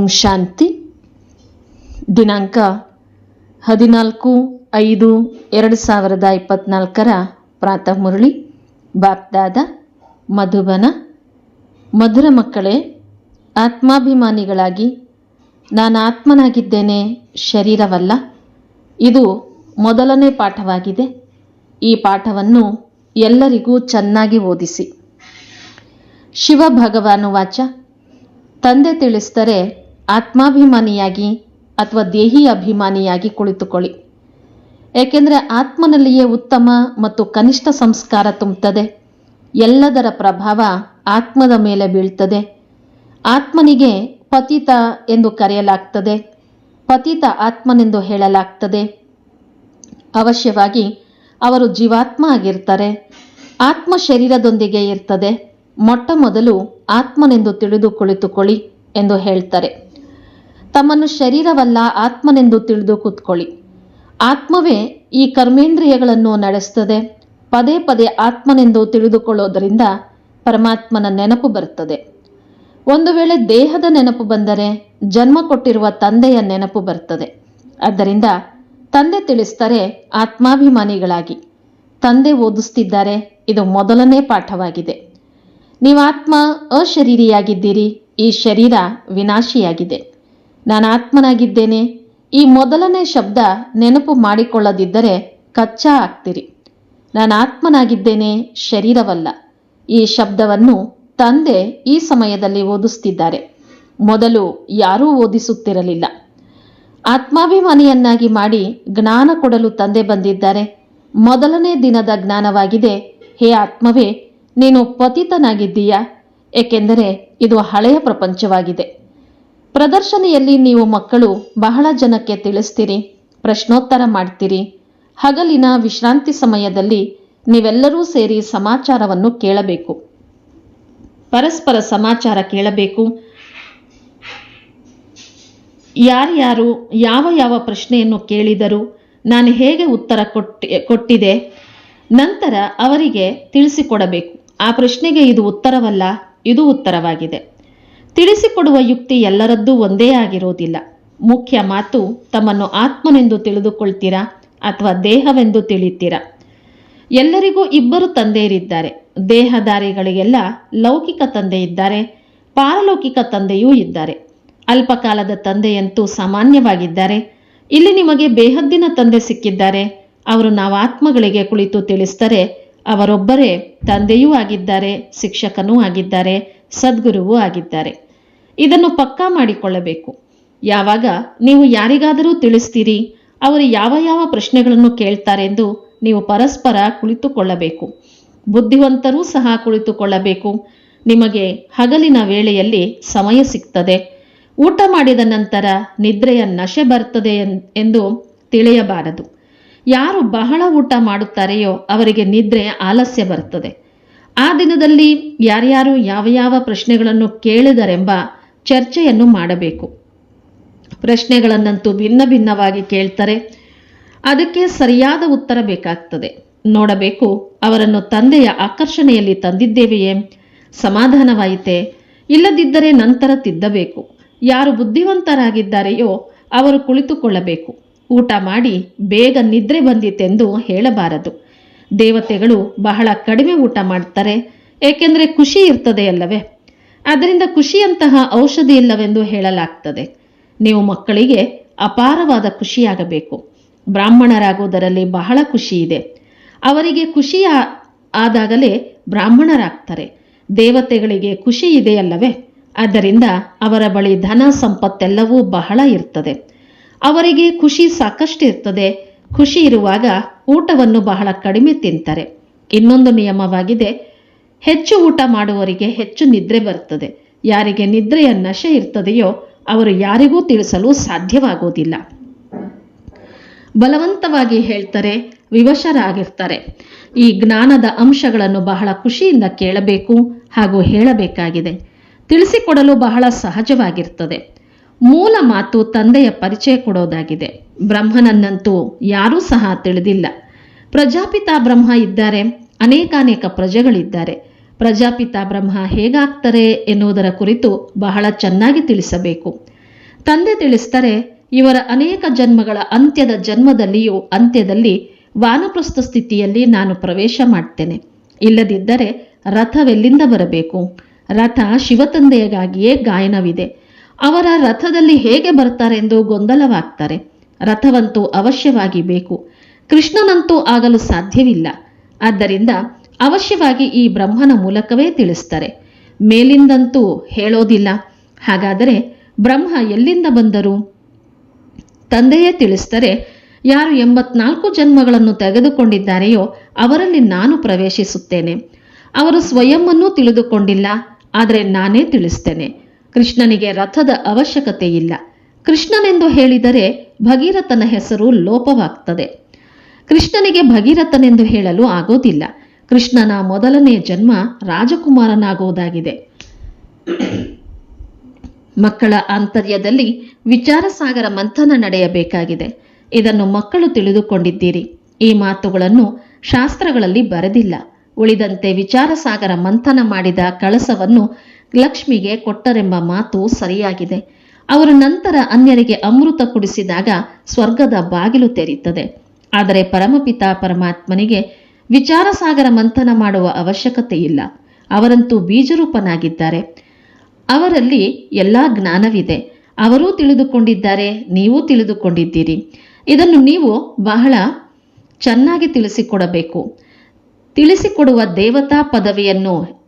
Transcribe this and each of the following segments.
ಓಂ ಶಾಂತಿ. ದಿನಾಂಕ ಹದಿನಾಲ್ಕು ಐದು ಎರಡು ಸಾವಿರದ ಇಪ್ಪತ್ನಾಲ್ಕರ ಪ್ರಾತಃ ಮುರಳಿ. ಬಾಪ್ದಾದ ಮಧುಬನ. ಮಧುರ ಮಕ್ಕಳೇ, ಆತ್ಮಾಭಿಮಾನಿಗಳಾಗಿ ನಾನು ಆತ್ಮನಾಗಿದ್ದೇನೆ, ಶರೀರವಲ್ಲ. ಇದು ಮೊದಲನೇ ಪಾಠವಾಗಿದೆ. ಈ ಪಾಠವನ್ನು ಎಲ್ಲರಿಗೂ ಚೆನ್ನಾಗಿ ಓದಿಸಿ. ಶಿವ ಭಗವಾನು ವಾಚ ತಂದೆ ತಿಳಿಸಿದರೆ ಆತ್ಮಾಭಿಮಾನಿಯಾಗಿ ಅಥವಾ ದೇಹಿ ಅಭಿಮಾನಿಯಾಗಿ ಕುಳಿತುಕೊಳ್ಳಿ. ಏಕೆಂದರೆ ಆತ್ಮನಲ್ಲಿಯೇ ಉತ್ತಮ ಮತ್ತು ಕನಿಷ್ಠ ಸಂಸ್ಕಾರ ತುಂಬುತ್ತದೆ. ಎಲ್ಲದರ ಪ್ರಭಾವ ಆತ್ಮದ ಮೇಲೆ ಬೀಳ್ತದೆ. ಆತ್ಮನಿಗೆ ಪತಿತ ಎಂದು ಕರೆಯಲಾಗ್ತದೆ. ಪತಿತ ಆತ್ಮನೆಂದು ಹೇಳಲಾಗ್ತದೆ. ಅವಶ್ಯವಾಗಿ ಅವರು ಜೀವಾತ್ಮ ಆಗಿರ್ತಾರೆ. ಆತ್ಮ ಶರೀರದೊಂದಿಗೆ ಇರ್ತದೆ. ಮೊಟ್ಟ ಮೊದಲು ಆತ್ಮನೆಂದು ತಿಳಿದು ಕುಳಿತುಕೊಳ್ಳಿ ಎಂದು ಹೇಳ್ತಾರೆ. ತಮ್ಮನ್ನು ಶರೀರವಲ್ಲ ಆತ್ಮನೆಂದು ತಿಳಿದು ಕೂತ್ಕೊಳ್ಳಿ. ಆತ್ಮವೇ ಈ ಕರ್ಮೇಂದ್ರಿಯಗಳನ್ನು ನಡೆಸ್ತದೆ. ಪದೇ ಪದೇ ಆತ್ಮನೆಂದು ತಿಳಿದುಕೊಳ್ಳೋದರಿಂದ ಪರಮಾತ್ಮನ ನೆನಪು ಬರುತ್ತದೆ. ಒಂದು ವೇಳೆ ದೇಹದ ನೆನಪು ಬಂದರೆ ಜನ್ಮ ಕೊಟ್ಟಿರುವ ತಂದೆಯ ನೆನಪು ಬರ್ತದೆ ಆದ್ದರಿಂದ ತಂದೆ ತಿಳಿಸ್ತಾರೆ ಆತ್ಮಾಭಿಮಾನಿಗಳಾಗಿ. ತಂದೆ ಓದಿಸ್ತಿದ್ದಾರೆ, ಇದು ಮೊದಲನೇ ಪಾಠವಾಗಿದೆ. ನೀವು ಆತ್ಮ ಅಶರೀರಿಯಾಗಿದ್ದೀರಿ, ಈ ಶರೀರ ವಿನಾಶಿಯಾಗಿದೆ. ನಾನು ಆತ್ಮನಾಗಿದ್ದೇನೆ. ಈ ಮೊದಲನೇ ಶಬ್ದ ನೆನಪು ಮಾಡಿಕೊಳ್ಳದಿದ್ದರೆ ಕಚ್ಚಾ ಆಗ್ತೀರಿ. ನಾನು ಆತ್ಮನಾಗಿದ್ದೇನೆ, ಶರೀರವಲ್ಲ. ಈ ಶಬ್ದವನ್ನು ತಂದೆ ಈ ಸಮಯದಲ್ಲಿ ಓದಿಸ್ತಿದ್ದಾರೆ. ಮೊದಲು ಯಾರೂ ಓದಿಸುತ್ತಿರಲಿಲ್ಲ. ಆತ್ಮಾಭಿಮಾನಿಯನ್ನಾಗಿ ಮಾಡಿ ಜ್ಞಾನ ಕೊಡಲು ತಂದೆ ಬಂದಿದ್ದಾರೆ. ಮೊದಲನೇ ದಿನದ ಜ್ಞಾನವಾಗಿದೆ. ಹೇ ಆತ್ಮವೇ, ನೀನು ಪತಿತನಾಗಿದ್ದೀಯಾ? ಏಕೆಂದರೆ ಇದು ಹಳೆಯ ಪ್ರಪಂಚವಾಗಿದೆ. ಪ್ರದರ್ಶನೆಯಲ್ಲಿ ನೀವು ಮಕ್ಕಳು ಬಹಳ ಜನಕ್ಕೆ ತಿಳಿಸ್ತೀರಿ, ಪ್ರಶ್ನೋತ್ತರ ಮಾಡ್ತೀರಿ. ಹಗಲಿನ ವಿಶ್ರಾಂತಿ ಸಮಯದಲ್ಲಿ ನೀವೆಲ್ಲರೂ ಸೇರಿ ಸಮಾಚಾರವನ್ನು ಕೇಳಬೇಕು. ಪರಸ್ಪರ ಸಮಾಚಾರ ಕೇಳಬೇಕು. ಯಾರ್ಯಾರು ಯಾವ ಯಾವ ಪ್ರಶ್ನೆಯನ್ನು ಕೇಳಿದರು ನಾನು ಹೇಗೆ ಉತ್ತರ ಕೊಟ್ಟಿ, ಕೊಟ್ಟಿದೆ, ನಂತರ ಅವರಿಗೆ ತಿಳಿಸಿಕೊಡಬೇಕು. ಆ ಪ್ರಶ್ನೆಗೆ ಇದು ಉತ್ತರವಲ್ಲ, ಇದು ಉತ್ತರವಾಗಿದೆ. ತಿಳಿಸಿಕೊಡುವ ಯುಕ್ತಿ ಎಲ್ಲರದ್ದೂ ಒಂದೇ ಆಗಿರೋದಿಲ್ಲ. ಮುಖ್ಯ ಮಾತು, ತಮ್ಮನ್ನು ಆತ್ಮನೆಂದು ತಿಳಿದುಕೊಳ್ತೀರಾ ಅಥವಾ ದೇಹವೆಂದು ತಿಳಿತೀರಾ? ಎಲ್ಲರಿಗೂ ಇಬ್ಬರು ತಂದೆಯರಿದ್ದಾರೆ. ದೇಹದಾರಿಗಳಿಗೆಲ್ಲ ಲೌಕಿಕ ತಂದೆ ಇದ್ದಾರೆ, ಪಾರಲೌಕಿಕ ತಂದೆಯೂ ಇದ್ದಾರೆ. ಅಲ್ಪಕಾಲದ ತಂದೆಯಂತೂ ಸಾಮಾನ್ಯವಾಗಿದ್ದಾರೆ. ಇಲ್ಲಿ ನಿಮಗೆ ಬೇಹದ್ದಿನ ತಂದೆ ಸಿಕ್ಕಿದ್ದಾರೆ. ಅವರು ನಾವು ಆತ್ಮಗಳಿಗೆ ಕುಳಿತು ತಿಳಿಸ್ತಾರೆ ಅವರೊಬ್ಬರೇ ತಂದೆಯೂ ಆಗಿದ್ದಾರೆ, ಶಿಕ್ಷಕನೂ ಆಗಿದ್ದಾರೆ. ಸದ್ಗುರುವೂ ಆಗಿದ್ದಾರೆ. ಇದನ್ನು ಪಕ್ಕಾ ಮಾಡಿಕೊಳ್ಳಬೇಕು. ಯಾವಾಗ ನೀವು ಯಾರಿಗಾದರೂ ತಿಳಿಸ್ತೀರಿ, ಅವರು ಯಾವ ಯಾವ ಪ್ರಶ್ನೆಗಳನ್ನು ಕೇಳ್ತಾರೆಂದು ನೀವು ಪರಸ್ಪರ ಕುಳಿತುಕೊಳ್ಳಬೇಕು. ಬುದ್ಧಿವಂತರೂ ಸಹ ಕುಳಿತುಕೊಳ್ಳಬೇಕು. ನಿಮಗೆ ಹಗಲಿನ ವೇಳೆಯಲ್ಲಿ ಸಮಯ ಸಿಗ್ತದೆ. ಊಟ ಮಾಡಿದ ನಂತರ ನಿದ್ರೆಯ ನಶೆ ಬರ್ತದೆ ಎಂದು ತಿಳಿಯಬಾರದು. ಯಾರು ಬಹಳ ಊಟ ಮಾಡುತ್ತಾರೆಯೋ ಅವರಿಗೆ ನಿದ್ರೆ ಆಲಸ್ಯ ಬರ್ತದೆ. ಆ ದಿನದಲ್ಲಿ ಯಾರ್ಯಾರು ಯಾವ ಯಾವ ಪ್ರಶ್ನೆಗಳನ್ನು ಕೇಳಿದರೆಂಬ ಚರ್ಚೆಯನ್ನು ಮಾಡಬೇಕು. ಪ್ರಶ್ನೆಗಳನ್ನಂತೂ ಭಿನ್ನ ಭಿನ್ನವಾಗಿ ಕೇಳ್ತಾರೆ. ಅದಕ್ಕೆ ಸರಿಯಾದ ಉತ್ತರ ಬೇಕಾಗ್ತದೆ. ನೋಡಬೇಕು ಅವರನ್ನು ತಂದೆಯ ಆಕರ್ಷಣೆಯಲ್ಲಿ ತಂದಿದ್ದೇವೆಯೇ? ಸಮಾಧಾನವಾಯಿತೆ? ಇಲ್ಲದಿದ್ದರೆ ನಂತರ ತಿದ್ದಬೇಕು. ಯಾರು ಬುದ್ಧಿವಂತರಾಗಿದ್ದಾರೆಯೋ ಅವರು ಕುಳಿತುಕೊಳ್ಳಬೇಕು. ಊಟ ಮಾಡಿ ಬೇಗ ನಿದ್ರೆ ಬಂದಿತೆಂದು ಹೇಳಬಾರದು. ದೇವತೆಗಳು ಬಹಳ ಕಡಿಮೆ ಊಟ ಮಾಡ್ತಾರೆ ಏಕೆಂದರೆ ಖುಷಿ ಇರ್ತದೆ ಅಲ್ಲವೇ? ಅದರಿಂದ ಖುಷಿಯಂತಹ ಔಷಧಿ ಇಲ್ಲವೆಂದು ಹೇಳಲಾಗ್ತದೆ. ನೀವು ಮಕ್ಕಳಿಗೆ ಅಪಾರವಾದ ಖುಷಿಯಾಗಬೇಕು. ಬ್ರಾಹ್ಮಣರಾಗುವುದರಲ್ಲಿ ಬಹಳ ಖುಷಿ ಇದೆ. ಅವರಿಗೆ ಖುಷಿ ಆದಾಗಲೇ ಬ್ರಾಹ್ಮಣರಾಗ್ತಾರೆ. ದೇವತೆಗಳಿಗೆ ಖುಷಿ ಇದೆಯಲ್ಲವೇ ಆದ್ದರಿಂದ ಅವರ ಬಳಿ ಧನ ಸಂಪತ್ತೆಲ್ಲವೂ ಬಹಳ ಇರ್ತದೆ. ಅವರಿಗೆ ಖುಷಿ ಸಾಕಷ್ಟು ಇರ್ತದೆ ಖುಷಿ ಇರುವಾಗ ಊಟವನ್ನು ಬಹಳ ಕಡಿಮೆ ತಿಂತಾರೆ. ಇನ್ನೊಂದು ನಿಯಮವಾಗಿದೆ, ಹೆಚ್ಚು ಊಟ ಮಾಡುವವರಿಗೆ ಹೆಚ್ಚು ನಿದ್ರೆ ಬರುತ್ತದೆ. ಯಾರಿಗೆ ನಿದ್ರೆಯ ನಶೆ ಇರ್ತದೆಯೋ ಅವರು ಯಾರಿಗೂ ತಿಳಿಸಲು ಸಾಧ್ಯವಾಗುವುದಿಲ್ಲ. ಬಲವಂತವಾಗಿ ಹೇಳ್ತಾರೆ, ವಿವಶರಾಗಿರ್ತಾರೆ. ಈ ಜ್ಞಾನದ ಅಂಶಗಳನ್ನು ಬಹಳ ಖುಷಿಯಿಂದ ಕೇಳಬೇಕು ಹಾಗೂ ಹೇಳಬೇಕಾಗಿದೆ. ತಿಳಿಸಿಕೊಡಲು ಬಹಳ ಸಹಜವಾಗಿರ್ತದೆ. ಮೂಲ ಮಾತು ತಂದೆಯ ಪರಿಚಯ ಕೊಡೋದಾಗಿದೆ. ಬ್ರಹ್ಮನನ್ನಂತೂ ಯಾರೂ ಸಹ ತಿಳಿದಿಲ್ಲ. ಪ್ರಜಾಪಿತ ಬ್ರಹ್ಮ ಇದ್ದಾರೆ, ಅನೇಕಾನೇಕ ಪ್ರಜೆಗಳಿದ್ದಾರೆ. ಪ್ರಜಾಪಿತ ಬ್ರಹ್ಮ ಹೇಗಾಗ್ತಾರೆ ಎನ್ನುವುದರ ಕುರಿತು ಬಹಳ ಚೆನ್ನಾಗಿ ತಿಳಿಸಬೇಕು. ತಂದೆ ತಿಳಿಸ್ತಾರೆ ಇವರ ಅನೇಕ ಜನ್ಮಗಳ ಅಂತ್ಯದ ಜನ್ಮದಲ್ಲಿಯೂ ಅಂತ್ಯದಲ್ಲಿ ವಾನಪ್ರಸ್ಥ ಸ್ಥಿತಿಯಲ್ಲಿ ನಾನು ಪ್ರವೇಶ ಮಾಡ್ತೇನೆ. ಇಲ್ಲದಿದ್ದರೆ ರಥವೆಲ್ಲಿಂದ ಬರಬೇಕು? ರಥ ಶಿವತಂದೆಯಗಾಗಿಯೇ ಗಾಯನವಿದೆ. ಅವರ ರಥದಲ್ಲಿ ಹೇಗೆ ಬರ್ತಾರೆಂದು ಗೊಂದಲವಾಗ್ತಾರೆ. ರಥವಂತೂ ಅವಶ್ಯವಾಗಿ ಬೇಕು. ಕೃಷ್ಣನಂತೂ ಆಗಲು ಸಾಧ್ಯವಿಲ್ಲ. ಆದ್ದರಿಂದ ಅವಶ್ಯವಾಗಿ ಈ ಬ್ರಹ್ಮನ ಮೂಲಕವೇ ತಿಳಿಸ್ತಾರೆ. ಮೇಲಿಂದಂತೂ ಹೇಳೋದಿಲ್ಲ. ಹಾಗಾದರೆ ಬ್ರಹ್ಮ ಎಲ್ಲಿಂದ ಬಂದರು? ತಂದೆಯೇ ತಿಳಿಸ್ತಾರೆ ಯಾರು ಎಂಬತ್ನಾಲ್ಕು ಜನ್ಮಗಳನ್ನು ತೆಗೆದುಕೊಂಡಿದ್ದಾರೆಯೋ ಅವರಲ್ಲಿ ನಾನು ಪ್ರವೇಶಿಸುತ್ತೇನೆ. ಅವರು ಸ್ವಯಂ ತಿಳಿದುಕೊಂಡಿಲ್ಲ. ಆದರೆ ನಾನೇ ತಿಳಿಸ್ತೇನೆ. ಕೃಷ್ಣನಿಗೆ ರಥದ ಅವಶ್ಯಕತೆ ಇಲ್ಲ ಕೃಷ್ಣನೆಂದು ಹೇಳಿದರೆ ಭಗೀರಥನ ಹೆಸರು ಲೋಪವಾಗ್ತದೆ. ಕೃಷ್ಣನಿಗೆ ಭಗೀರಥನೆಂದು ಹೇಳಲು ಆಗೋದಿಲ್ಲ. ಕೃಷ್ಣನ ಮೊದಲನೇ ಜನ್ಮ ರಾಜಕುಮಾರನಾಗುವುದಾಗಿದೆ. ಮಕ್ಕಳ ಆಂತರ್ಯದಲ್ಲಿ ವಿಚಾರಸಾಗರ ಮಂಥನ ನಡೆಯಬೇಕಾಗಿದೆ. ಇದನ್ನು ಮಕ್ಕಳು ತಿಳಿದುಕೊಂಡಿದ್ದೀರಿ. ಈ ಮಾತುಗಳನ್ನು ಶಾಸ್ತ್ರಗಳಲ್ಲಿ ಬರೆದಿಲ್ಲ. ಉಳಿದಂತೆ ವಿಚಾರಸಾಗರ ಮಂಥನ ಮಾಡಿದ ಕಳಸವನ್ನು ಲಕ್ಷ್ಮಿಗೆ ಕೊಟ್ಟರೆಂಬ ಮಾತು ಸರಿಯಾಗಿದೆ. ಅವರು ನಂತರ ಅನ್ಯರಿಗೆ ಅಮೃತ ಕುಡಿಸಿದಾಗ ಸ್ವರ್ಗದ ಬಾಗಿಲು ತೆರೆಯುತ್ತದೆ. ಆದರೆ ಪರಮಪಿತ ಪರಮಾತ್ಮನಿಗೆ ವಿಚಾರಸಾಗರ ಮಂಥನ ಮಾಡುವ ಅವಶ್ಯಕತೆ ಇಲ್ಲ. ಅವರಂತೂ ಬೀಜರೂಪನಾಗಿದ್ದಾರೆ. ಅವರಲ್ಲಿ ಎಲ್ಲ ಜ್ಞಾನವಿದೆ. ಅವರೂ ತಿಳಿದುಕೊಂಡಿದ್ದಾರೆ, ನೀವು ತಿಳಿದುಕೊಂಡಿದ್ದೀರಿ. ಇದನ್ನು ನೀವು ಬಹಳ ಚೆನ್ನಾಗಿ ತಿಳಿಸಿಕೊಡಬೇಕು. ತಿಳಿಸಿಕೊಡುವ ದೇವತಾ ಪದವಿಯನ್ನು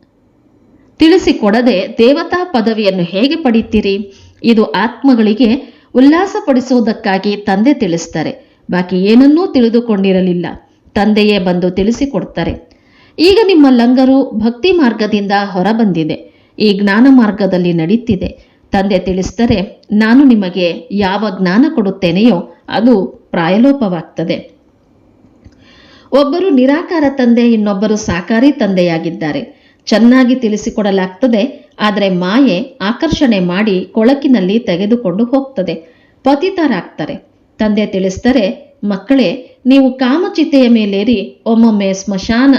ತಿಳಿಸಿಕೊಡದೆ ದೇವತಾ ಪದವಿಯನ್ನು ಹೇಗೆ ಪಡಿತೀರಿ? ಇದು ಆತ್ಮಗಳಿಗೆ ಉಲ್ಲಾಸಪಡಿಸುವುದಕ್ಕಾಗಿ ತಂದೆ ತಿಳಿಸ್ತಾರೆ. ಬಾಕಿ ಏನನ್ನೂ ತಿಳಿದುಕೊಂಡಿರಲಿಲ್ಲ. ತಂದೆಯೇ ಬಂದು ತಿಳಿಸಿಕೊಡ್ತಾರೆ. ಈಗ ನಿಮ್ಮ ಲಂಗರು ಭಕ್ತಿ ಮಾರ್ಗದಿಂದ ಹೊರಬಂದಿದೆ. ಈ ಜ್ಞಾನ ಮಾರ್ಗದಲ್ಲಿ ನಡೀತಿದೆ. ತಂದೆ ತಿಳಿಸ್ತಾರೆ, ನಾನು ನಿಮಗೆ ಯಾವ ಜ್ಞಾನ ಕೊಡುತ್ತೇನೆಯೋ ಅದು ಪ್ರಾಯಲೋಪವಾಗ್ತದೆ. ಒಬ್ಬರು ನಿರಾಕಾರ ತಂದೆ, ಇನ್ನೊಬ್ಬರು ಸಾಕಾರಿ ತಂದೆಯಾಗಿದ್ದಾರೆ. ಚೆನ್ನಾಗಿ ತಿಳಿಸಿಕೊಡಲಾಗ್ತದೆ, ಆದರೆ ಮಾಯೆ ಆಕರ್ಷಣೆ ಮಾಡಿ ಕೊಳಕಿನಲ್ಲಿ ತೆಗೆದುಕೊಂಡು ಹೋಗ್ತದೆ. ಪತಿತರಾಗ್ತಾರೆ. ತಂದೆ ತಿಳಿಸ್ತಾರೆ ಮಕ್ಕಳೇ, ನೀವು ಕಾಮಚಿತೆಯ ಮೇಲೇರಿ, ಒಮ್ಮೊಮ್ಮೆ ಸ್ಮಶಾನ,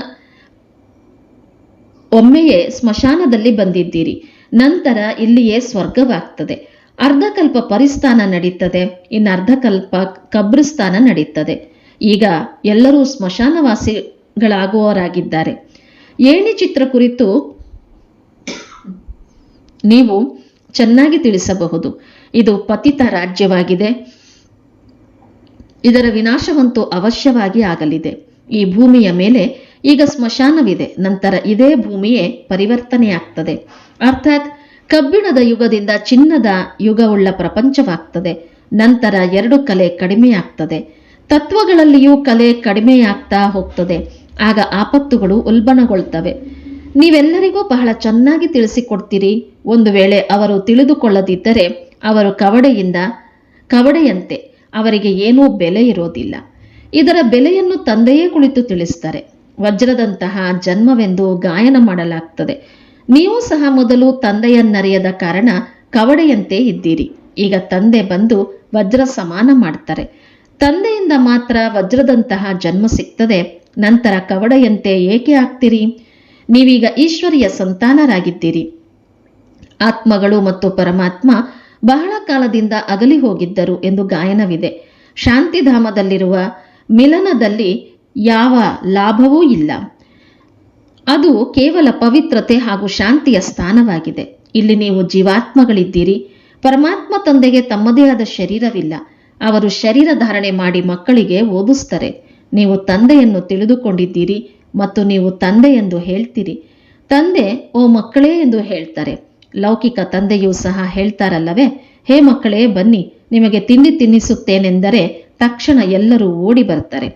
ಒಮ್ಮೆಯೇ ಸ್ಮಶಾನದಲ್ಲಿ ಬಂದಿದ್ದೀರಿ. ನಂತರ ಇಲ್ಲಿಯೇ ಸ್ವರ್ಗವಾಗ್ತದೆ. ಅರ್ಧಕಲ್ಪ ಪರಿಸ್ಥಾನ ನಡೀತದೆ ಇನ್ನು ಅರ್ಧಕಲ್ಪ ಕಬ್ರಿಸ್ತಾನ ನಡೀತದೆ. ಈಗ ಎಲ್ಲರೂ ಸ್ಮಶಾನವಾಸಿಗಳಾಗುವವರಾಗಿದ್ದಾರೆ. ಏಣಿ ಚಿತ್ರ ಕುರಿತು ನೀವು ಚೆನ್ನಾಗಿ ತಿಳಿಸಬಹುದು. ಇದು ಪತಿತ ರಾಜ್ಯವಾಗಿದೆ. ಇದರ ವಿನಾಶವಂತೂ ಅವಶ್ಯವಾಗಿ ಆಗಲಿದೆ. ಈ ಭೂಮಿಯ ಮೇಲೆ ಈಗ ಸ್ಮಶಾನವಿದೆ. ನಂತರ ಇದೇ ಭೂಮಿಯೇ ಪರಿವರ್ತನೆಯಾಗ್ತದೆ. ಅರ್ಥಾತ್ ಕಬ್ಬಿಣದ ಯುಗದಿಂದ ಚಿನ್ನದ ಯುಗವುಳ್ಳ ಪ್ರಪಂಚವಾಗ್ತದೆ. ನಂತರ ಎರಡು ಕಲೆ ಕಡಿಮೆಯಾಗ್ತದೆ. ತತ್ವಗಳಲ್ಲಿಯೂ ಕಲೆ ಕಡಿಮೆಯಾಗ್ತಾ ಹೋಗ್ತದೆ. ಆಗ ಆಪತ್ತುಗಳು ಉಲ್ಬಣಗೊಳ್ತವೆ. ನೀವೆಲ್ಲರಿಗೂ ಬಹಳ ಚೆನ್ನಾಗಿ ತಿಳಿಸಿಕೊಡ್ತೀರಿ. ಒಂದು ವೇಳೆ ಅವರು ತಿಳಿದುಕೊಳ್ಳದಿದ್ದರೆ ಅವರು ಕವಡೆಯಿಂದ, ಕವಡೆಯಂತೆ ಅವರಿಗೆ ಏನೂ ಬೆಲೆ ಇರೋದಿಲ್ಲ. ಇದರ ಬೆಲೆಯನ್ನು ತಂದೆಯೇ ಕುಳಿತು ತಿಳಿಸ್ತಾರೆ. ವಜ್ರದಂತಹ ಜನ್ಮವೆಂದು ಗಾಯನ ಮಾಡಲಾಗ್ತದೆ. ನೀವು ಸಹ ಮೊದಲು ತಂದೆಯನ್ನರಿಯದ ಕಾರಣ ಕವಡೆಯಂತೆ ಇದ್ದೀರಿ. ಈಗ ತಂದೆ ಬಂದು ವಜ್ರ ಸಮಾನ ಮಾಡ್ತಾರೆ. ತಂದೆಯಿಂದ ಮಾತ್ರ ವಜ್ರದಂತಹ ಜನ್ಮ ಸಿಗ್ತದೆ. ನಂತರ ಕವಡೆಯಂತೆ ಏಕೆ ಆಗ್ತೀರಿ? ನೀವೀಗ ಈಶ್ವರಿಯ ಸಂತಾನರಾಗಿದ್ದೀರಿ. ಆತ್ಮಗಳು ಮತ್ತು ಪರಮಾತ್ಮ ಬಹಳ ಕಾಲದಿಂದ ಅಗಲಿ ಹೋಗಿದ್ದರು ಎಂದು ಗಾಯನವಿದೆ. ಶಾಂತಿಧಾಮದಲ್ಲಿರುವ ಮಿಲನದಲ್ಲಿ ಯಾವ ಲಾಭವೂ ಇಲ್ಲ. ಅದು ಕೇವಲ ಪವಿತ್ರತೆ ಹಾಗೂ ಶಾಂತಿಯ ಸ್ಥಾನವಾಗಿದೆ. ಇಲ್ಲಿ ನೀವು ಜೀವಾತ್ಮಗಳಿದ್ದೀರಿ. ಪರಮಾತ್ಮ ತಂದೆಗೆ ತಮ್ಮದೇ ಆದ ಶರೀರವಿಲ್ಲ. ಅವರು ಶರೀರ ಧಾರಣೆ ಮಾಡಿ ಮಕ್ಕಳಿಗೆ ಓದಿಸ್ತಾರೆ ನೀವು ತಂದೆಯನ್ನು ತಿಳಿದುಕೊಂಡಿದ್ದೀರಿ ಮತ್ತು ನೀವು ತಂದೆ ಎಂದು ಹೇಳ್ತೀರಿ. ತಂದೆ, ಓ ಮಕ್ಕಳೇ ಎಂದು ಹೇಳ್ತಾರೆ. ಲೌಕಿಕ ತಂದೆಯೂ ಸಹ ಹೇಳ್ತಾರಲ್ಲವೇ? ಹೇ ಮಕ್ಕಳೇ, ಬನ್ನಿ, ನಿಮಗೆ ತಿಂಡಿ ತಿನ್ನಿಸುತ್ತೇನೆಂದರೆ ತಕ್ಷಣ ಎಲ್ಲರೂ ಓಡಿ ಬರ್ತಾರೆ.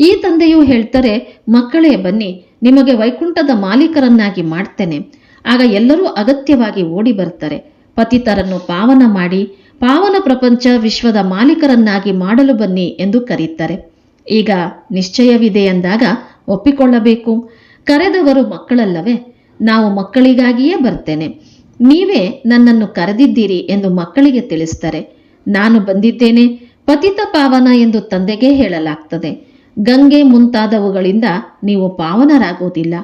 ಈ ತಂದೆಯು ಹೇಳ್ತಾರೆ, ಮಕ್ಕಳೇ, ಬನ್ನಿ, ನಿಮಗೆ ವೈಕುಂಠದ ಮಾಲೀಕರನ್ನಾಗಿ ಮಾಡ್ತೇನೆ. ಆಗ ಎಲ್ಲರೂ ಅಗತ್ಯವಾಗಿ ಓಡಿ ಬರ್ತಾರೆ. ಪತಿತರನ್ನು ಪಾವನ ಮಾಡಿ, ಪಾವನ ಪ್ರಪಂಚ ವಿಶ್ವದ ಮಾಲೀಕರನ್ನಾಗಿ ಮಾಡಲು ಬನ್ನಿ ಎಂದು ಕರೀತಾರೆ. ಈಗ ನಿಶ್ಚಯವಿದೆ ಎಂದಾಗ ಒಪ್ಪಿಕೊಳ್ಳಬೇಕು. ಕರೆದವರು ಮಕ್ಕಳಲ್ಲವೇ? ನಾವು ಮಕ್ಕಳಿಗಾಗಿಯೇ ಬರ್ತೇನೆ. ನೀವೇ ನನ್ನನ್ನು ಕರೆದಿದ್ದೀರಿ ಎಂದು ಮಕ್ಕಳಿಗೆ ತಿಳಿಸ್ತಾರೆ ನಾನು ಬಂದಿದ್ದೇನೆ. ಪತಿತ ಪಾವನ ಎಂದು ತಂದೆಗೆ ಹೇಳಲಾಗ್ತದೆ. ಗಂಗೆ ಮುಂತಾದವುಗಳಿಂದ ನೀವು ಪಾವನರಾಗುವುದಿಲ್ಲ.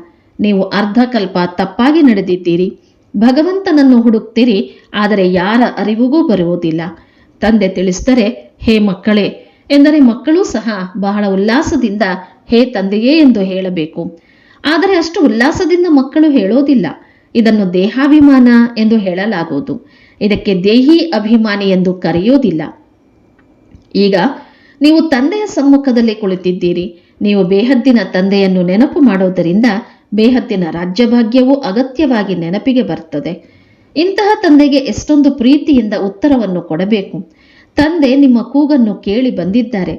ನೀವು ಅರ್ಧಕಲ್ಪ ತಪ್ಪಾಗಿ ನಡೆದಿದ್ದೀರಿ. ಭಗವಂತನನ್ನು ಹುಡುಕ್ತೀರಿ, ಆದರೆ ಯಾರ ಅರಿವಿಗೂ ಬರುವುದಿಲ್ಲ. ತಂದೆ ತಿಳಿಸ್ತಾರೆ ಹೇ ಮಕ್ಕಳೇ ಎಂದರೆ ಮಕ್ಕಳೂ ಸಹ ಬಹಳ ಉಲ್ಲಾಸದಿಂದ, ಹೇ ತಂದೆಯೇ ಎಂದು ಹೇಳಬೇಕು. ಆದರೆ ಅಷ್ಟು ಉಲ್ಲಾಸದಿಂದ ಮಕ್ಕಳು ಹೇಳೋದಿಲ್ಲ. ಇದನ್ನು ದೇಹಾಭಿಮಾನ ಎಂದು ಹೇಳಲಾಗುವುದು. ಇದಕ್ಕೆ ದೇಹಿ ಅಭಿಮಾನಿ ಎಂದು ಕರೆಯೋದಿಲ್ಲ. ಈಗ ನೀವು ತಂದೆಯ ಸಮ್ಮುಖದಲ್ಲಿ ಕುಳಿತಿದ್ದೀರಿ. ನೀವು ಬೇಹದ್ದಿನ ತಂದೆಯನ್ನು ನೆನಪು ಮಾಡೋದರಿಂದ ಬೇಹದ್ದಿನ ರಾಜ್ಯಭಾಗ್ಯವು ಅಗತ್ಯವಾಗಿ ನೆನಪಿಗೆ ಬರ್ತದೆ. ಇಂತಹ ತಂದೆಗೆ ಎಷ್ಟೊಂದು ಪ್ರೀತಿಯಿಂದ ಉತ್ತರವನ್ನು ಕೊಡಬೇಕು. ತಂದೆ ನಿಮ್ಮ ಕೂಗನ್ನು ಕೇಳಿ ಬಂದಿದ್ದಾರೆ.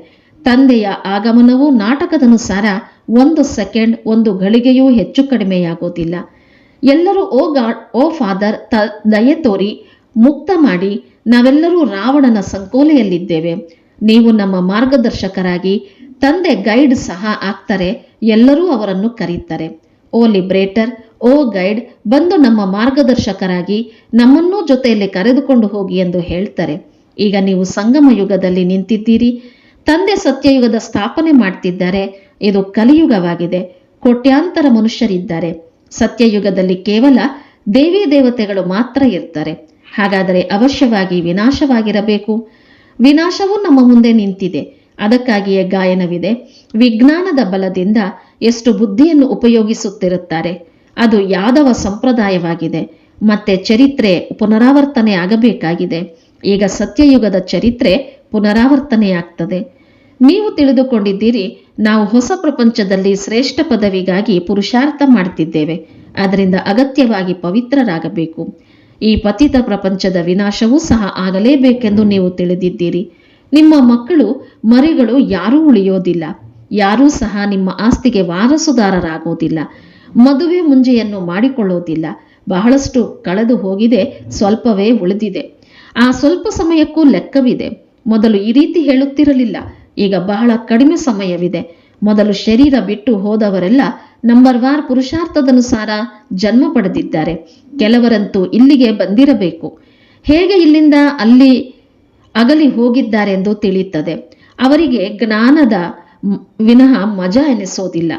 ತಂದೆಯ ಆಗಮನವು ನಾಟಕದನುಸಾರ ಒಂದು ಸೆಕೆಂಡ್, ಒಂದು ಗಳಿಗೆಯೂ ಹೆಚ್ಚು ಕಡಿಮೆಯಾಗೋದಿಲ್ಲ. ಎಲ್ಲರೂ, ಓ ಗಾಡ್ ಓ ಫಾದರ್, ತ, ದಯೆ ತೋರಿ, ಮುಕ್ತ ಮಾಡಿ, ನಾವೆಲ್ಲರೂ ರಾವಣನ ಸಂಕೋಲೆಯಲ್ಲಿದ್ದೇವೆ. ನೀವು ನಮ್ಮ ಮಾರ್ಗದರ್ಶಕರಾಗಿ, ತಂದೆ ಗೈಡ್ ಸಹ ಆಗ್ತಾರೆ, ಎಲ್ಲರೂ ಅವರನ್ನು ಕರೀತಾರೆ. ಓ ಲಿಬ್ರೇಟರ್, ಓ ಗೈಡ್, ಬಂದು ನಮ್ಮ ಮಾರ್ಗದರ್ಶಕರಾಗಿ ನಮ್ಮನ್ನೂ ಜೊತೆಯಲ್ಲಿ ಕರೆದುಕೊಂಡು ಹೋಗಿ ಎಂದು ಹೇಳ್ತಾರೆ. ಈಗ ನೀವು ಸಂಗಮ ಯುಗದಲ್ಲಿ ನಿಂತಿದ್ದೀರಿ. ತಂದೆ ಸತ್ಯಯುಗದ ಸ್ಥಾಪನೆ ಮಾಡ್ತಿದ್ದಾರೆ. ಇದು ಕಲಿಯುಗವಾಗಿದೆ. ಕೋಟ್ಯಾಂತರ ಮನುಷ್ಯರಿದ್ದಾರೆ. ಸತ್ಯಯುಗದಲ್ಲಿ ಕೇವಲ ದೇವಿ ದೇವತೆಗಳು ಮಾತ್ರ ಇರ್ತಾರೆ. ಹಾಗಾದರೆ ಅವಶ್ಯವಾಗಿ ವಿನಾಶವಾಗಿರಬೇಕು. ವಿನಾಶವೂ ನಮ್ಮ ಮುಂದೆ ನಿಂತಿದೆ. ಅದಕ್ಕಾಗಿಯೇ ಗಾಯನವಿದೆ. ವಿಜ್ಞಾನದ ಬಲದಿಂದ ಎಷ್ಟು ಬುದ್ಧಿಯನ್ನು ಉಪಯೋಗಿಸುತ್ತಿರುತ್ತಾರೆ. ಅದು ಯಾದವ ಸಂಪ್ರದಾಯವಾಗಿದೆ. ಮತ್ತೆ ಚರಿತ್ರೆ ಪುನರಾವರ್ತನೆ ಆಗಬೇಕಾಗಿದೆ. ಈಗ ಸತ್ಯಯುಗದ ಚರಿತ್ರೆ ಪುನರಾವರ್ತನೆಯಾಗ್ತದೆ. ನೀವು ತಿಳಿದುಕೊಂಡಿದ್ದೀರಿ, ನಾವು ಹೊಸ ಪ್ರಪಂಚದಲ್ಲಿ ಶ್ರೇಷ್ಠ ಪದವಿಗಾಗಿ ಪುರುಷಾರ್ಥ ಮಾಡ್ತಿದ್ದೇವೆ. ಅದರಿಂದ ಅಗತ್ಯವಾಗಿ ಪವಿತ್ರರಾಗಬೇಕು. ಈ ಪತಿತ ಪ್ರಪಂಚದ ವಿನಾಶವೂ ಸಹ ಆಗಲೇಬೇಕೆಂದು ನೀವು ತಿಳಿದಿದ್ದೀರಿ. ನಿಮ್ಮ ಮಕ್ಕಳು, ಮರಿಗಳು ಯಾರೂ ಉಳಿಯೋದಿಲ್ಲ. ಯಾರೂ ಸಹ ನಿಮ್ಮ ಆಸ್ತಿಗೆ ವಾರಸುದಾರರಾಗೋದಿಲ್ಲ. ಮದುವೆ ಮುಂಜೆಯನ್ನು ಮಾಡಿಕೊಳ್ಳೋದಿಲ್ಲ. ಬಹಳಷ್ಟು ಕಳೆದು ಹೋಗಿದೆ, ಸ್ವಲ್ಪವೇ ಉಳಿದಿದೆ. ಆ ಸ್ವಲ್ಪ ಸಮಯಕ್ಕೂ ಲೆಕ್ಕವಿದೆ. ಮೊದಲು ಈ ರೀತಿ ಹೇಳುತ್ತಿರಲಿಲ್ಲ. ಈಗ ಬಹಳ ಕಡಿಮೆ ಸಮಯವಿದೆ. ಮೊದಲು ಶರೀರ ಬಿಟ್ಟು ಹೋದವರೆಲ್ಲ ನಂಬರ್ ವಾರ್ ಪುರುಷಾರ್ಥದನುಸಾರ ಜನ್ಮ ಪಡೆದಿದ್ದಾರೆ. ಕೆಲವರಂತೂ ಇಲ್ಲಿಗೆ ಬಂದಿರಬೇಕು. ಹೇಗೆ ಇಲ್ಲಿಂದ ಅಲ್ಲಿ ಅಗಲಿ ಹೋಗಿದ್ದಾರೆಂದು ತಿಳಿಯುತ್ತದೆ. ಅವರಿಗೆ ಜ್ಞಾನದ ವಿನಃ ಮಜಾ ಎನಿಸೋದಿಲ್ಲ.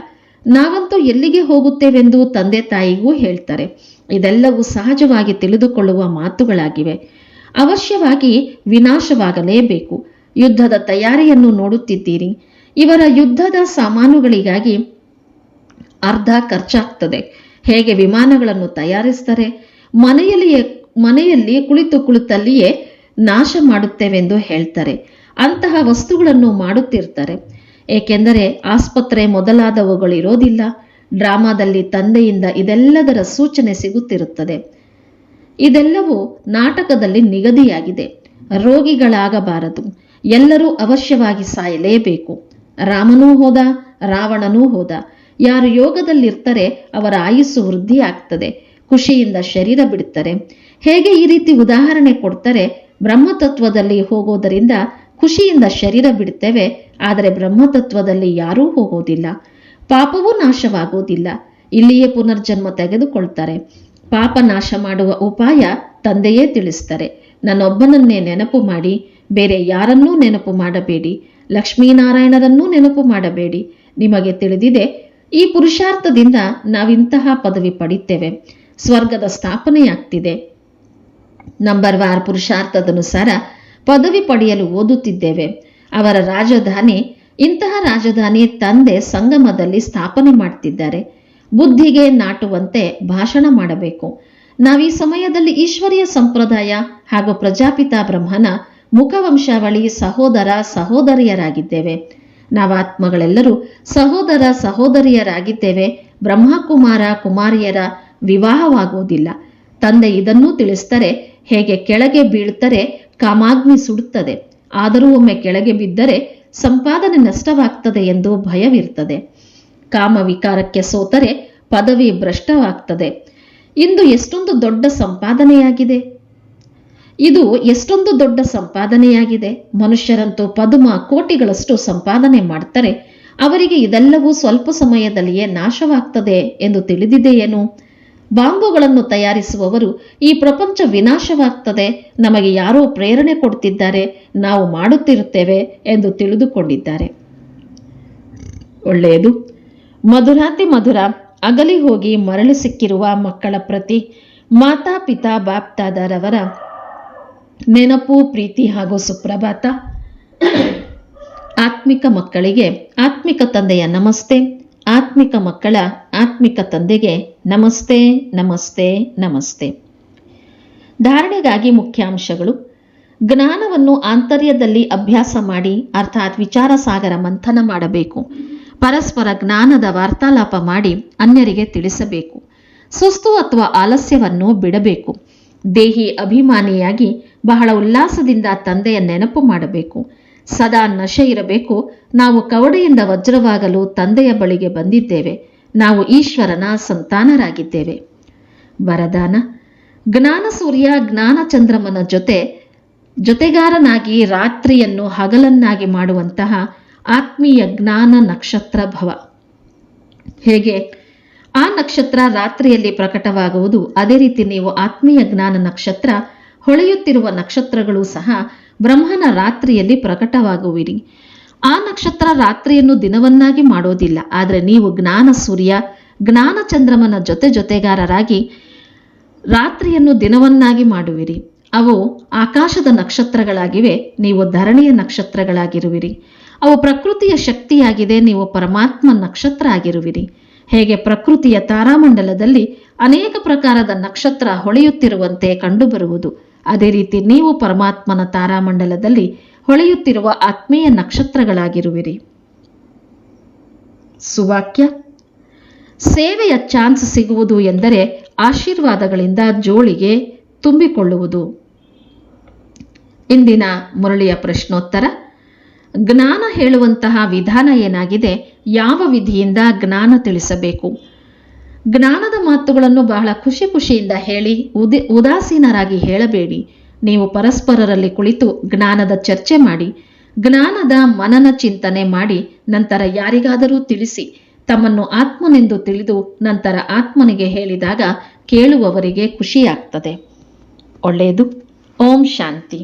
ನಾವಂತೂ ಎಲ್ಲಿಗೆ ಹೋಗುತ್ತೇವೆಂದು ತಂದೆ ತಾಯಿಗೂ ಹೇಳ್ತಾರೆ. ಇದೆಲ್ಲವೂ ಸಹಜವಾಗಿ ತಿಳಿದುಕೊಳ್ಳುವ ಮಾತುಗಳಾಗಿವೆ. ಅವಶ್ಯವಾಗಿ ವಿನಾಶವಾಗಲೇಬೇಕು. ಯುದ್ಧದ ತಯಾರಿಯನ್ನು ನೋಡುತ್ತಿದ್ದೀರಿ. ಇವರ ಯುದ್ಧದ ಸಾಮಾನುಗಳಿಗಾಗಿ ಅರ್ಧ ಖರ್ಚಾಗ್ತದೆ. ಹೇಗೆ ವಿಮಾನಗಳನ್ನು ತಯಾರಿಸ್ತಾರೆ ಮನೆಯಲ್ಲಿಯೇ, ಮನೆಯಲ್ಲಿ ಕುಳಿತು ಕುಳಿತಲ್ಲಿಯೇ ನಾಶ ಮಾಡುತ್ತೇವೆಂದು ಹೇಳ್ತಾರೆ. ಅಂತಹ ವಸ್ತುಗಳನ್ನು ಮಾಡುತ್ತಿರ್ತಾರೆ. ಏಕೆಂದರೆ ಆಸ್ಪತ್ರೆ ಮೊದಲಾದವುಗಳಿರೋದಿಲ್ಲ. ಡ್ರಾಮಾದಲ್ಲಿ ತಂದೆಯಿಂದ ಇದೆಲ್ಲದರ ಸೂಚನೆ ಸಿಗುತ್ತಿರುತ್ತದೆ. ಇದೆಲ್ಲವೂ ನಾಟಕದಲ್ಲಿ ನಿಗದಿಯಾಗಿದೆ. ರೋಗಿಗಳಾಗಬಾರದು. ಎಲ್ಲರೂ ಅವಶ್ಯವಾಗಿ ಸಾಯಲೇಬೇಕು. ರಾಮನೂ ಹೋದ, ರಾವಣನೂ ಹೋದ. ಯಾರು ಯೋಗದಲ್ಲಿರ್ತಾರೆ, ಅವರ ಆಯುಸ್ಸು ವೃದ್ಧಿ ಆಗ್ತದೆ ಖುಷಿಯಿಂದ ಶರೀರ ಬಿಡುತ್ತಾರೆ. ಹೇಗೆ ಈ ರೀತಿ ಉದಾಹರಣೆ ಕೊಡ್ತಾರೆ? ಬ್ರಹ್ಮತತ್ವದಲ್ಲಿ ಹೋಗೋದರಿಂದ ಖುಷಿಯಿಂದ ಶರೀರ ಬಿಡುತ್ತೇವೆ, ಆದರೆ ಬ್ರಹ್ಮತತ್ವದಲ್ಲಿ ಯಾರೂ ಹೋಗೋದಿಲ್ಲ. ಪಾಪವೂ ನಾಶವಾಗೋದಿಲ್ಲ. ಇಲ್ಲಿಯೇ ಪುನರ್ಜನ್ಮ ತೆಗೆದುಕೊಳ್ತಾರೆ. ಪಾಪ ನಾಶ ಮಾಡುವ ಉಪಾಯ ತಂದೆಯೇ ತಿಳಿಸ್ತಾರೆ ನನ್ನೊಬ್ಬನನ್ನೇ ನೆನಪು ಮಾಡಿ, ಬೇರೆ ಯಾರನ್ನೂ ನೆನಪು ಮಾಡಬೇಡಿ, ಲಕ್ಷ್ಮೀನಾರಾಯಣರನ್ನೂ ನೆನಪು ಮಾಡಬೇಡಿ. ನಿಮಗೆ ತಿಳಿದಿದೆ, ಈ ಪುರುಷಾರ್ಥದಿಂದ ನಾವಿಂತಹ ಪದವಿ ಪಡಿತೇವೆ. ಸ್ವರ್ಗದ ಸ್ಥಾಪನೆಯಾಗ್ತಿದೆ. ನಂಬರ್ ವಾರ್ ಪುರುಷಾರ್ಥದನುಸಾರ ಪದವಿ ಪಡೆಯಲು ಓದುತ್ತಿದ್ದೇವೆ. ಅವರ ರಾಜಧಾನಿ, ಇಂತಹ ರಾಜಧಾನಿ ತಂದೆ ಸಂಗಮದಲ್ಲಿ ಸ್ಥಾಪನೆ ಮಾಡ್ತಿದ್ದಾರೆ. ಬುದ್ಧಿಗೆ ನಾಟುವಂತೆ ಭಾಷಣ ಮಾಡಬೇಕು. ನಾವು ಈ ಸಮಯದಲ್ಲಿ ಈಶ್ವರೀಯ ಸಂಪ್ರದಾಯ ಹಾಗೂ ಪ್ರಜಾಪಿತ ಬ್ರಹ್ಮನ ಮುಖವಂಶಾವಳಿ ಸಹೋದರ ಸಹೋದರಿಯರಾಗಿದ್ದೇವೆ. ನಾವಾತ್ಮಗಳೆಲ್ಲರೂ ಸಹೋದರ ಸಹೋದರಿಯರಾಗಿದ್ದೇವೆ. ಬ್ರಹ್ಮಕುಮಾರ ಕುಮಾರಿಯರ ವಿವಾಹವಾಗುವುದಿಲ್ಲ. ತಂದೆ ಇದನ್ನೂ ತಿಳಿಸ್ತಾರೆ ಹೇಗೆ ಕೆಳಗೆ ಬೀಳ್ತಾರೆ ಕಾಮಾಗ್ನಿ ಸುಡುತ್ತದೆ. ಆದರೂ ಒಮ್ಮೆ ಕೆಳಗೆ ಬಿದ್ದರೆ ಸಂಪಾದನೆ ನಷ್ಟವಾಗ್ತದೆ ಎಂದು ಭಯವಿರ್ತದೆ. ಕಾಮ ವಿಕಾರಕ್ಕೆ ಸೋತರೆ ಪದವಿ ಭ್ರಷ್ಟವಾಗ್ತದೆ. ಇಂದು ಎಷ್ಟೊಂದು ದೊಡ್ಡ ಸಂಪಾದನೆಯಾಗಿದೆ. ಇದು ಎಷ್ಟೊಂದು ದೊಡ್ಡ ಸಂಪಾದನೆಯಾಗಿದೆ. ಮನುಷ್ಯರಂತೂ ಪದುಮ ಕೋಟಿಗಳಷ್ಟು ಸಂಪಾದನೆ ಮಾಡ್ತಾರೆ. ಅವರಿಗೆ ಇದೆಲ್ಲವೂ ಸ್ವಲ್ಪ ಸಮಯದಲ್ಲಿಯೇ ನಾಶವಾಗ್ತದೆ ಎಂದು ತಿಳಿದಿದೆಯೇನು? ಬಾಂಬುಗಳನ್ನು ತಯಾರಿಸುವವರು ಈ ಪ್ರಪಂಚ ವಿನಾಶವಾಗ್ತದೆ. ನಮಗೆ ಯಾರೋ ಪ್ರೇರಣೆ ಕೊಡ್ತಿದ್ದಾರೆ. ನಾವು ಮಾಡುತ್ತಿರುತ್ತೇವೆ ಎಂದು ತಿಳಿದುಕೊಂಡಿದ್ದಾರೆ. ಒಳ್ಳೆಯದು. ಮಧುರಾತಿ ಮಧುರ ಅಗಲಿ ಹೋಗಿ ಮರಳಿ ಸಿಕ್ಕಿರುವ ಮಕ್ಕಳ ಪ್ರತಿ ಮಾತಾ ಪಿತಾ ಬಾಪ್ತಾದರವರ ನೆನಪು, ಪ್ರೀತಿ ಹಾಗೂ ಸುಪ್ರಭಾತ. ಆತ್ಮಿಕ ಮಕ್ಕಳಿಗೆ ಆತ್ಮಿಕ ತಂದೆಯ ನಮಸ್ತೆ. ಆತ್ಮಿಕ ಮಕ್ಕಳ ಆತ್ಮಿಕ ತಂದೆಗೆ ನಮಸ್ತೆ ನಮಸ್ತೆ ನಮಸ್ತೆ. ಧಾರಣೆಗಾಗಿ ಮುಖ್ಯಾಂಶಗಳು. ಜ್ಞಾನವನ್ನು ಆಂತರ್ಯದಲ್ಲಿ ಅಭ್ಯಾಸ ಮಾಡಿ, ಅರ್ಥಾತ್ ವಿಚಾರ ಸಾಗರ ಮಂಥನ ಮಾಡಬೇಕು. ಪರಸ್ಪರ ಜ್ಞಾನದ ವಾರ್ತಾಲಾಪ ಮಾಡಿ ಅನ್ಯರಿಗೆ ತಿಳಿಸಬೇಕು. ಸುಸ್ತು ಅಥವಾ ಆಲಸ್ಯವನ್ನು ಬಿಡಬೇಕು. ದೇಹಿ ಅಭಿಮಾನಿಯಾಗಿ ಬಹಳ ಉಲ್ಲಾಸದಿಂದ ತಂದೆಯ ನೆನಪು ಮಾಡಬೇಕು. ಸದಾ ನಶೆ ಇರಬೇಕು. ನಾವು ಕವಡೆಯಿಂದ ವಜ್ರವಾಗಲು ತಂದೆಯ ಬಳಿಗೆ ಬಂದಿದ್ದೇವೆ. ನಾವು ಈಶ್ವರನ ಸಂತಾನರಾಗಿದ್ದೇವೆ. ವರದಾನ. ಜ್ಞಾನ ಸೂರ್ಯ ಜ್ಞಾನ ಚಂದ್ರಮನ ಜೊತೆ ಜೊತೆಗಾರನಾಗಿ ರಾತ್ರಿಯನ್ನು ಹಗಲನ್ನಾಗಿ ಮಾಡುವಂತಹ ಆತ್ಮೀಯ ಜ್ಞಾನ ನಕ್ಷತ್ರ ಭವ. ಹೇಗೆ? ಆ ನಕ್ಷತ್ರ ರಾತ್ರಿಯಲ್ಲಿ ಪ್ರಕಟವಾಗುವುದು. ಅದೇ ರೀತಿ ನೀವು ಆತ್ಮೀಯ ಜ್ಞಾನ ನಕ್ಷತ್ರ, ಹೊಳೆಯುತ್ತಿರುವ ನಕ್ಷತ್ರಗಳು ಸಹ ಬ್ರಹ್ಮನ ರಾತ್ರಿಯಲ್ಲಿ ಪ್ರಕಟವಾಗುವಿರಿ. ಆ ನಕ್ಷತ್ರ ರಾತ್ರಿಯನ್ನು ದಿನವನ್ನಾಗಿ ಮಾಡೋದಿಲ್ಲ. ಆದರೆ ನೀವು ಜ್ಞಾನ ಸೂರ್ಯ, ಜ್ಞಾನ ಚಂದ್ರಮನ ಜೊತೆ ಜೊತೆಗಾರರಾಗಿ ರಾತ್ರಿಯನ್ನು ದಿನವನ್ನಾಗಿ ಮಾಡುವಿರಿ. ಅವು ಆಕಾಶದ ನಕ್ಷತ್ರಗಳಾಗಿವೆ. ನೀವು ಧರಣಿಯ ನಕ್ಷತ್ರಗಳಾಗಿರುವಿರಿ. ಅವು ಪ್ರಕೃತಿಯ ಶಕ್ತಿಯಾಗಿದೆ, ನೀವು ಪರಮಾತ್ಮ ನಕ್ಷತ್ರ ಆಗಿರುವಿರಿ ಹೇಗೆ ಪ್ರಕೃತಿಯ ತಾರಾಮಂಡಲದಲ್ಲಿ ಅನೇಕ ಪ್ರಕಾರದ ನಕ್ಷತ್ರ ಹೊಳೆಯುತ್ತಿರುವಂತೆ ಕಂಡುಬರುವುದು. ಅದೇ ರೀತಿ ನೀವು ಪರಮಾತ್ಮನ ತಾರಾಮಂಡಲದಲ್ಲಿ ಹೊಳೆಯುತ್ತಿರುವ ಆತ್ಮೀಯ ನಕ್ಷತ್ರಗಳಾಗಿರುವಿರಿ. ಸುವಾಕ್ಯ. ಸೇವೆಯ ಚಾನ್ಸ್ ಸಿಗುವುದು ಎಂದರೆ ಆಶೀರ್ವಾದಗಳಿಂದ ಜೋಳಿಗೆ ತುಂಬಿಕೊಳ್ಳುವುದು. ಇಂದಿನ ಮುರಳಿಯ ಪ್ರಶ್ನೋತ್ತರ. ಜ್ಞಾನ ಹೇಳುವಂತಹ ವಿಧಾನ ಏನಾಗಿದೆ? ಯಾವ ವಿಧಿಯಿಂದ ಜ್ಞಾನ ತಿಳಿಸಬೇಕು? ಜ್ಞಾನದ ಮಾತುಗಳನ್ನು ಬಹಳ ಖುಷಿ ಖುಷಿಯಿಂದ ಹೇಳಿ, ಉದಿ, ಉದಾಸೀನರಾಗಿ ಹೇಳಬೇಡಿ. ನೀವು ಪರಸ್ಪರರಲ್ಲಿ ಕುಳಿತು ಜ್ಞಾನದ ಚರ್ಚೆ ಮಾಡಿ, ಜ್ಞಾನದ ಮನನ ಚಿಂತನೆ ಮಾಡಿ, ನಂತರ ಯಾರಿಗಾದರೂ ತಿಳಿಸಿ, ತಮ್ಮನ್ನು ಆತ್ಮನೆಂದು ತಿಳಿದು ನಂತರ ಆತ್ಮನಿಗೆ ಹೇಳಿದಾಗ ಕೇಳುವವರಿಗೆ ಖುಷಿಯಾಗ್ತದೆ. ಒಳ್ಳೆಯದು. ಓಂ ಶಾಂತಿ.